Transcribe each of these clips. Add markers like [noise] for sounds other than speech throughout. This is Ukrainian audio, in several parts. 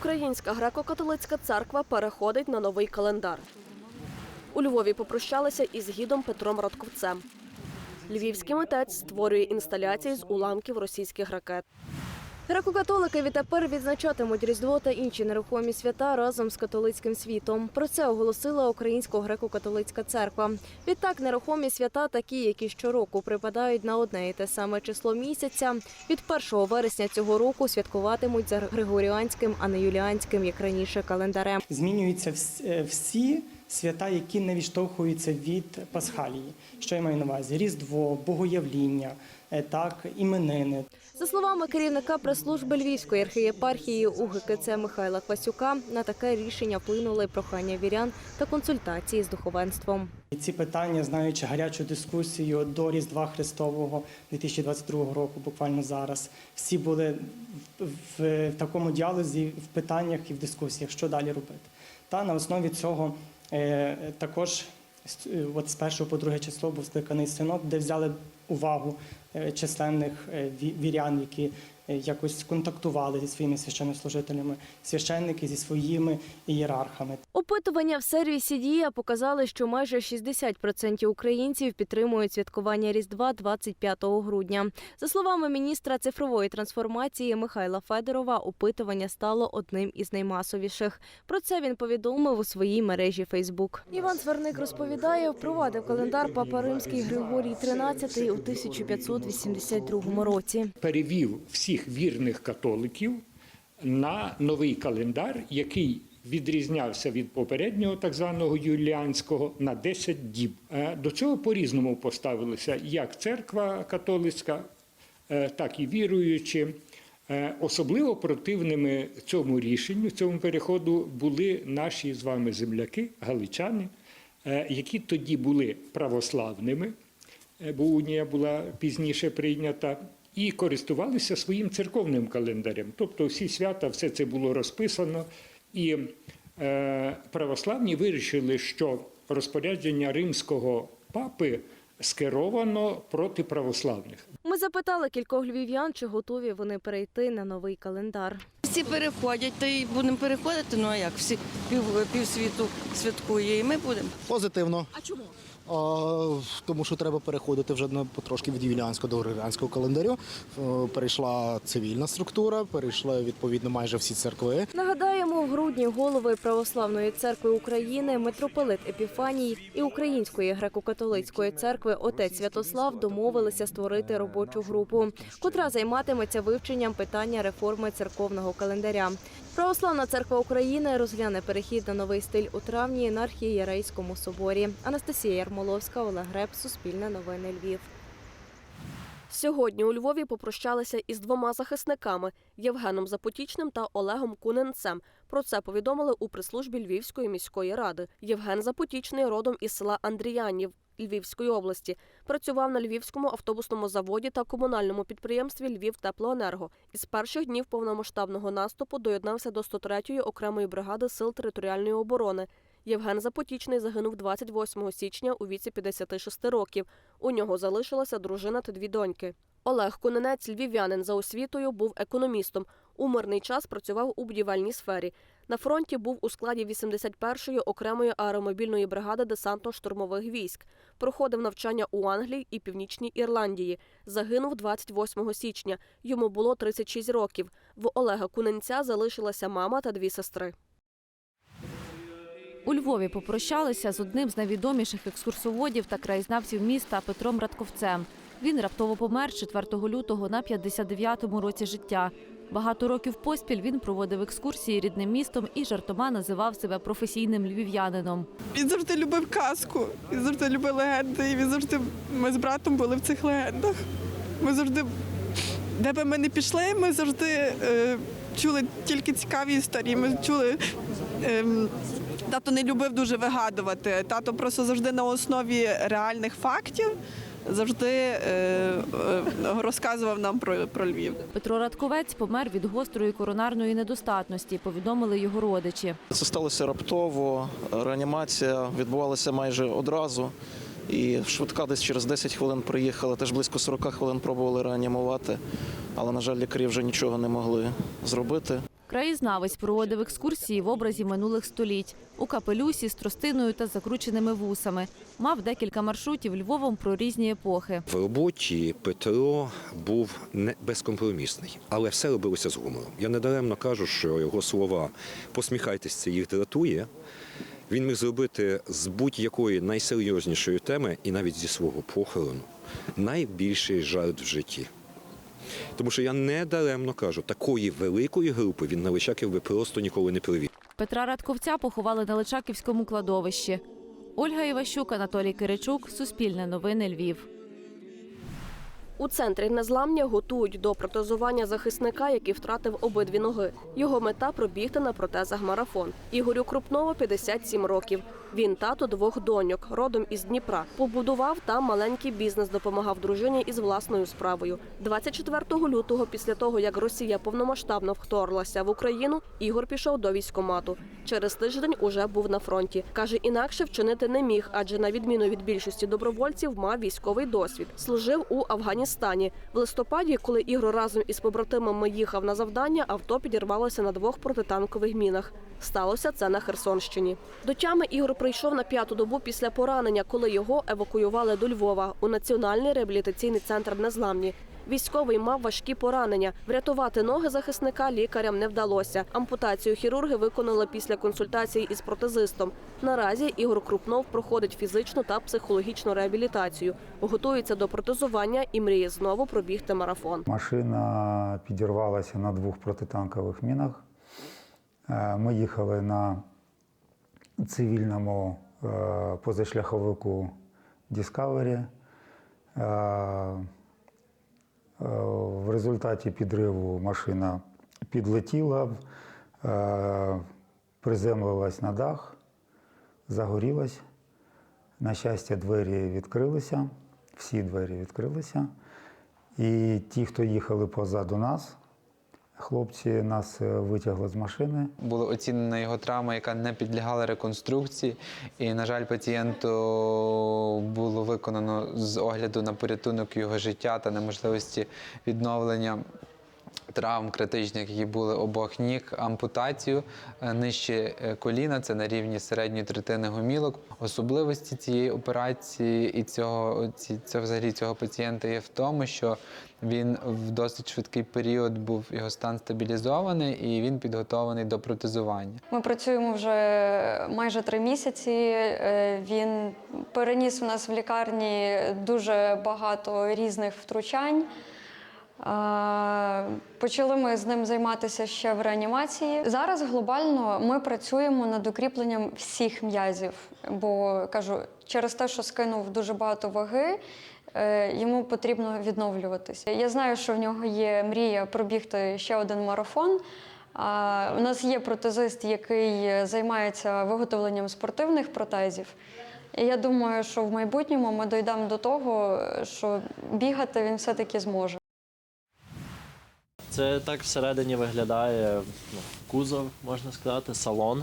Українська греко-католицька церква переходить на новий календар. У Львові попрощалися із гідом Петром Радковцем. Львівський митець створює інсталяції з уламків російських ракет. Греко-католики відтепер відзначатимуть Різдво та інші нерухомі свята разом з католицьким світом. Про це оголосила Українська греко-католицька церква. Відтак, нерухомі свята, такі, які щороку припадають на одне і те саме число місяця, від 1 вересня цього року святкуватимуть за григоріанським, а не юліанським, як раніше, календарем. Змінюються е, всі свята, які не відштовхуються від Пасхалії. Що я маю на увазі? Різдво, Богоявління, так, іменини. За словами керівника прес-служби Львівської архієпархії УГКЦ Михайла Квасюка, на таке рішення вплинули прохання вірян та консультації з духовенством. Ці питання, знаючи гарячу дискусію до Різдва Христового 2022 року, буквально зараз, всі були в, такому діалозі, в питаннях і в дискусіях, що далі робити. Та на основі цього е, також е, от з першого по друге число був скликаний синод, де взяли увагу е, численних е, вірян, які е, якось контактували зі своїми священнослужителями, священники зі своїми ієрархами. Опитування в сервісі Дія показали, що майже 60% українців підтримують святкування Різдва 25 грудня. За словами міністра цифрової трансформації Михайла Федорова, опитування стало одним із наймасовіших. Про це він повідомив у своїй мережі Фейсбук. Іван Цверник розповідає, впровадив календар Папа Римський Григорій XIII у 1582 році. перевів всіх вірних католиків на новий календар, який відрізнявся від попереднього, так званого юліанського, на 10 діб. Е, До цього по-різному поставилися як церква католицька, е, так і віруючі. Е, Особливо противними цьому рішенню, цьому переходу були наші з вами земляки, галичани, які тоді були православними, бо унія була пізніше прийнята, і користувалися своїм церковним календарем. Тобто всі свята, все це було розписано. І е, православні вирішили, що розпорядження римського папи скеровано проти православних. Ми запитали кількох львів'ян, чи готові вони перейти на новий календар. Всі переходять, то й будемо переходити. Ну а як всі пів, півсвіту святкує, і ми будемо. Позитивно. А чому? Тому що треба переходити вже на потрошки від юліанського до григоріанського календарю. Е, Перейшла цивільна структура, перейшли відповідно майже всі церкви. Нагадаємо, в грудні голови Православної церкви України, митрополит Епіфаній і Української греко-католицької церкви отець Святослав домовилися створити робочу групу, котра займатиметься вивченням питання реформи церковного календаря. Православна церква України розгляне перехід на новий стиль у травні на архієрейському соборі. Анастасія Ярмоловська, Олег Греб, Суспільне новини Львів. Сьогодні у Львові попрощалися із двома захисниками Євгеном Запотічним та Олегом Куненцем. Про це повідомили у прес-службі Львівської міської ради. Євген Запотічний родом із села Андріянів Львівської області. Працював на Львівському автобусному заводі та комунальному підприємстві Львів Теплоенерго. Із перших днів повномасштабного наступу доєднався до 103-ї окремої бригади сил територіальної оборони. Євген Запотічний загинув 28 січня у віці 56 років. У нього залишилася дружина та дві доньки. Олег Куненець, львів'янин за освітою, був економістом. У мирний час працював у будівельній сфері. На фронті був у складі 81-ї окремої аеромобільної бригади десантно-штурмових військ. Проходив навчання у Англії і Північній Ірландії. Загинув 28 січня. Йому було 36 років. В Олега Куненця залишилася мама та дві сестри. У Львові попрощалися з одним з найвідоміших екскурсоводів та краєзнавців міста Петром Радковцем. Він раптово помер 4 лютого на 59-му році життя. Багато років поспіль він проводив екскурсії рідним містом і жартома називав себе професійним львів'янином. Він завжди любив казку, він завжди любив легенди, і він завжди ми з братом були в цих легендах. Ми завжди, де би ми не пішли, ми завжди е, чули тільки цікаві історії. Ми чули. Е, тато не любив дуже вигадувати. Тато просто завжди на основі реальних фактів завжди е, е, розказував нам про, про Львів. Петро Радковець помер від гострої коронарної недостатності, повідомили його родичі. Це сталося раптово. Реанімація відбувалася майже одразу. І швидка десь через 10 хвилин приїхала, теж близько 40 хвилин пробували реанімувати, але, на жаль, лікарі вже нічого не могли зробити. Краєзнавець проводив екскурсії в образі минулих століть у капелюсі з тростиною та закрученими вусами. Мав декілька маршрутів Львовом про різні епохи. В роботі Петро був не безкомпромісний, але все робилося з гумором. Я недаремно кажу, що його слова посміхайтесь, це їх дратує. Він міг зробити з будь-якої найсерйознішої теми і навіть зі свого похорону найбільший жарт в житті. Тому що я не даремно кажу, такої великої групи він на Личаків би просто ніколи не привів. Петра Радковця поховали на Личаківському кладовищі. Ольга Іващук, Анатолій Киричук, Суспільне новини Львів. У центрі незламня готують до протезування захисника, який втратив обидві ноги. Його мета пробігти на протезах марафон. Ігорю Крупново 57 років. Він тато двох доньок, родом із Дніпра. Побудував там маленький бізнес, допомагав дружині із власною справою. 24 лютого, після того як Росія повномасштабно вторглася в Україну, Ігор пішов до військкомату. Через тиждень уже був на фронті. каже, інакше вчинити не міг, адже на відміну від більшості добровольців мав військовий досвід. Служив у Афганістані. В листопаді, коли Ігор разом із побратимами їхав на завдання, авто підірвалося на двох протитанкових мінах. Сталося це на Херсонщині. До тями Ігор прийшов на п'яту добу після поранення, коли його евакуювали до Львова у національний реабілітаційний центр Незламні. Військовий мав важкі поранення. Врятувати ноги захисника лікарям не вдалося. Ампутацію хірурги виконали після консультації із протезистом. Наразі Ігор Крупнов проходить фізичну та психологічну реабілітацію, готується до протезування і мріє знову пробігти марафон. Машина підірвалася на двох протитанкових мінах. Е, Ми їхали на цивільному е, позашляховику Discovery. Е, е, В результаті підриву машина підлетіла, приземлилась на дах, загорілась. На щастя, двері відкрилися, всі двері відкрилися. І ті, хто їхали позаду нас, хлопці нас е, витягли з машини. Була оцінена його травма, яка не підлягала реконструкції. І, на жаль, пацієнту було виконано з огляду на порятунок його життя та неможливості відновлення. Травм критичних, які були обох ніг, ампутацію е, нижче е, коліна, це на рівні середньої третини гомілок. Особливості цієї операції і цього, ці, цього, взагалі цього пацієнта є в тому, що він в досить швидкий період був його стан стабілізований і він підготований до протезування. Ми працюємо вже майже три місяці. Е, Він переніс у нас в лікарні дуже багато різних втручань. Почали ми з ним займатися ще в реанімації. Зараз глобально ми працюємо над укріпленням всіх м'язів, бо кажу, через те, що скинув дуже багато ваги, е, йому потрібно відновлюватися. Я знаю, що в нього є мрія пробігти ще один марафон. А, У нас є протезист, який займається виготовленням спортивних протезів. І я думаю, що в майбутньому ми дійдемо до того, що бігати він все-таки зможе. Це так всередині виглядає ну, кузов, можна сказати, салон.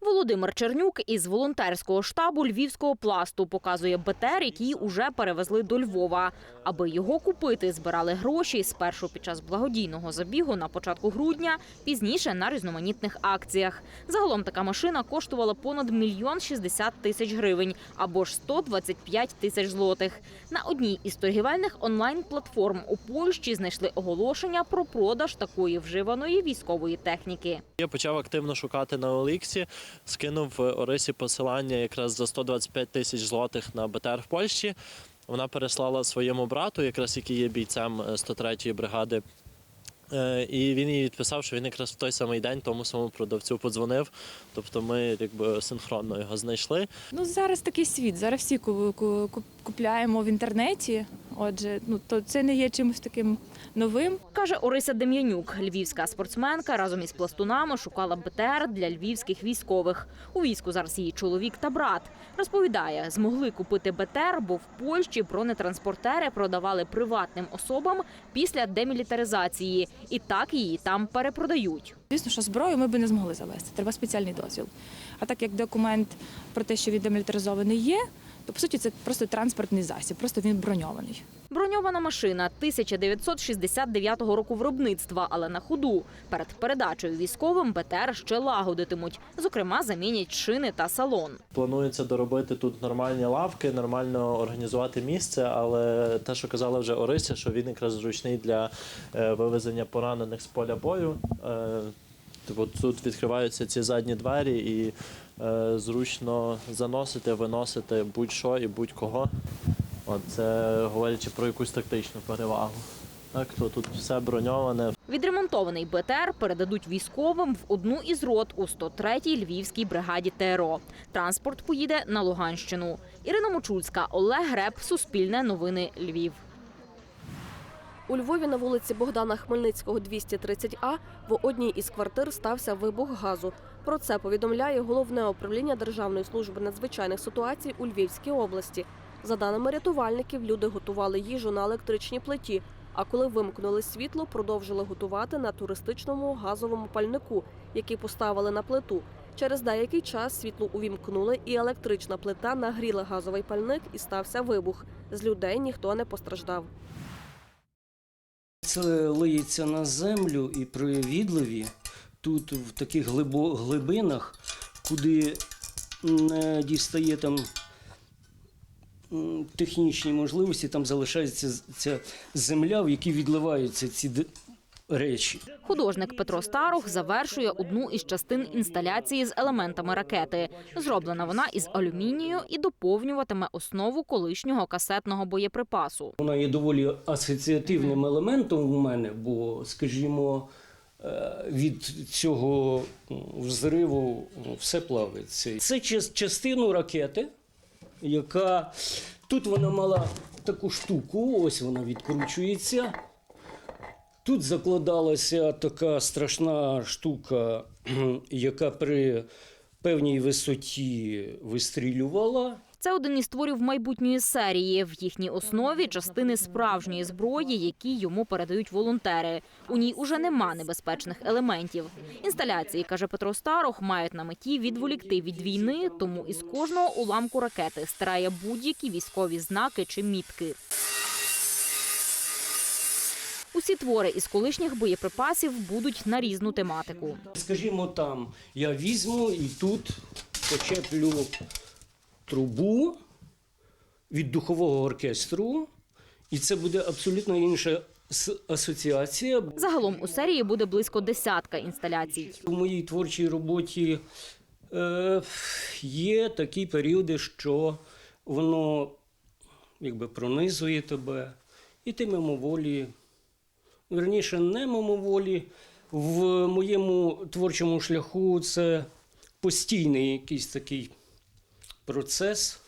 Володимир Чернюк із волонтерського штабу львівського пласту показує БТР, який уже перевезли до Львова. Аби його купити, збирали гроші спершу під час благодійного забігу на початку грудня, пізніше на різноманітних акціях. Загалом така машина коштувала понад мільйон шістдесят тисяч гривень або ж 125 тисяч злотих. На одній із торгівельних онлайн-платформ у Польщі знайшли оголошення про продаж такої вживаної військової техніки. Я почав активно шукати на Оліксі, скинув Орисі посилання якраз за 125 тисяч злотих на БТР в Польщі. Вона переслала своєму брату, якраз який є бійцем е, 103-ї бригади. Е, І він їй відписав, що він якраз в той самий день тому самому продавцю подзвонив. Тобто ми якби синхронно його знайшли. Ну зараз такий світ. Зараз всі ку- ку- ку- купляємо в інтернеті. Отже, ну то це не є чимось таким новим. Каже Орися Дем'янюк, львівська спортсменка разом із пластунами шукала БТР для львівських військових. У війську зараз її чоловік та брат. Розповідає, змогли купити БТР, бо в Польщі бронетранспортери продавали приватним особам після демілітаризації, і так її там перепродають. Звісно, що зброю ми би не змогли завести. Треба спеціальний дозвіл. А так як документ про те, що він демілітаризований є, то по суті це просто транспортний засіб, просто він броньований. Броньована машина 1969 року виробництва, але на ходу. Перед передачею військовим БТР ще лагодитимуть. Зокрема, замінять шини та салон. Планується доробити тут нормальні лавки, нормально організувати місце, але те, що казала вже Орися, що він якраз зручний для е, вивезення поранених з поля бою. Типу тут відкриваються ці задні двері і е, зручно заносити, виносити будь-що і будь-кого. От це говорячи про якусь тактичну перевагу. Так, то тут все броньоване, Відремонтований БТР передадуть військовим в одну із рот у 103-й Львівській бригаді ТРО. Транспорт поїде на Луганщину. Ірина Мочульська, Олег Греб, Суспільне новини Львів. У Львові на вулиці Богдана Хмельницького, 230А, в одній із квартир стався вибух газу. Про це повідомляє головне управління Державної служби надзвичайних ситуацій у Львівській області. За даними рятувальників, люди готували їжу на електричній плиті. А коли вимкнули світло, продовжили готувати на туристичному газовому пальнику, який поставили на плиту. Через деякий час світло увімкнули, і електрична плита нагріла газовий пальник і стався вибух. З людей ніхто не постраждав. Це лиється на землю і при відливі тут в таких глибинах, куди не дістає там технічні можливості, там залишається ця земля, в якій відливаються ці речі. Художник Петро Старух завершує одну із частин інсталяції з елементами ракети. Зроблена вона із алюмінію і доповнюватиме основу колишнього касетного боєприпасу. Вона є доволі асоціативним елементом в мене, бо, скажімо, е, від цього взриву все плавиться. Це час- частину ракети, яка тут вона мала таку штуку, ось вона відкручується. Тут закладалася така страшна штука, [clears throat] яка при певній висоті вистрілювала. Це один із творів майбутньої серії. В їхній основі частини справжньої зброї, які йому передають волонтери. У ній уже нема небезпечних елементів. Інсталяції, каже Петро Старох, мають на меті відволікти від війни, тому із кожного уламку ракети стирає будь-які військові знаки чи мітки. Усі твори із колишніх боєприпасів будуть на різну тематику. Скажімо, там я візьму і тут почеплю трубу від духового оркестру, і це буде абсолютно інша асоціація. Загалом у серії буде близько десятка інсталяцій. У моїй творчій роботі е, є такі періоди, що воно якби пронизує тебе, і ти мимоволі, верніше, не мимоволі. В моєму творчому шляху це постійний якийсь такий процес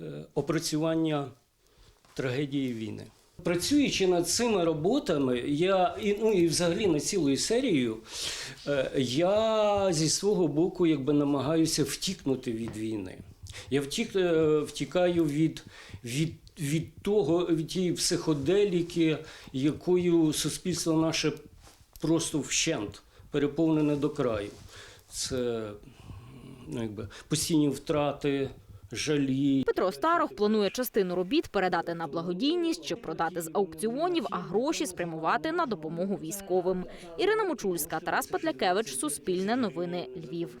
е, опрацювання трагедії війни. Працюючи над цими роботами, я і ну і взагалі над цілою серією, е, я зі свого боку якби намагаюся втікнути від війни. Я втік, е, втікаю від, від, від того, від тієї психоделіки, якою суспільство наше просто вщент переповнене до краю. Це ну, якби, постійні втрати, жалі. Петро Старох планує частину робіт передати на благодійність чи продати з аукціонів, а гроші спрямувати на допомогу військовим. Ірина Мочульська, Тарас Петлякевич, Суспільне новини Львів.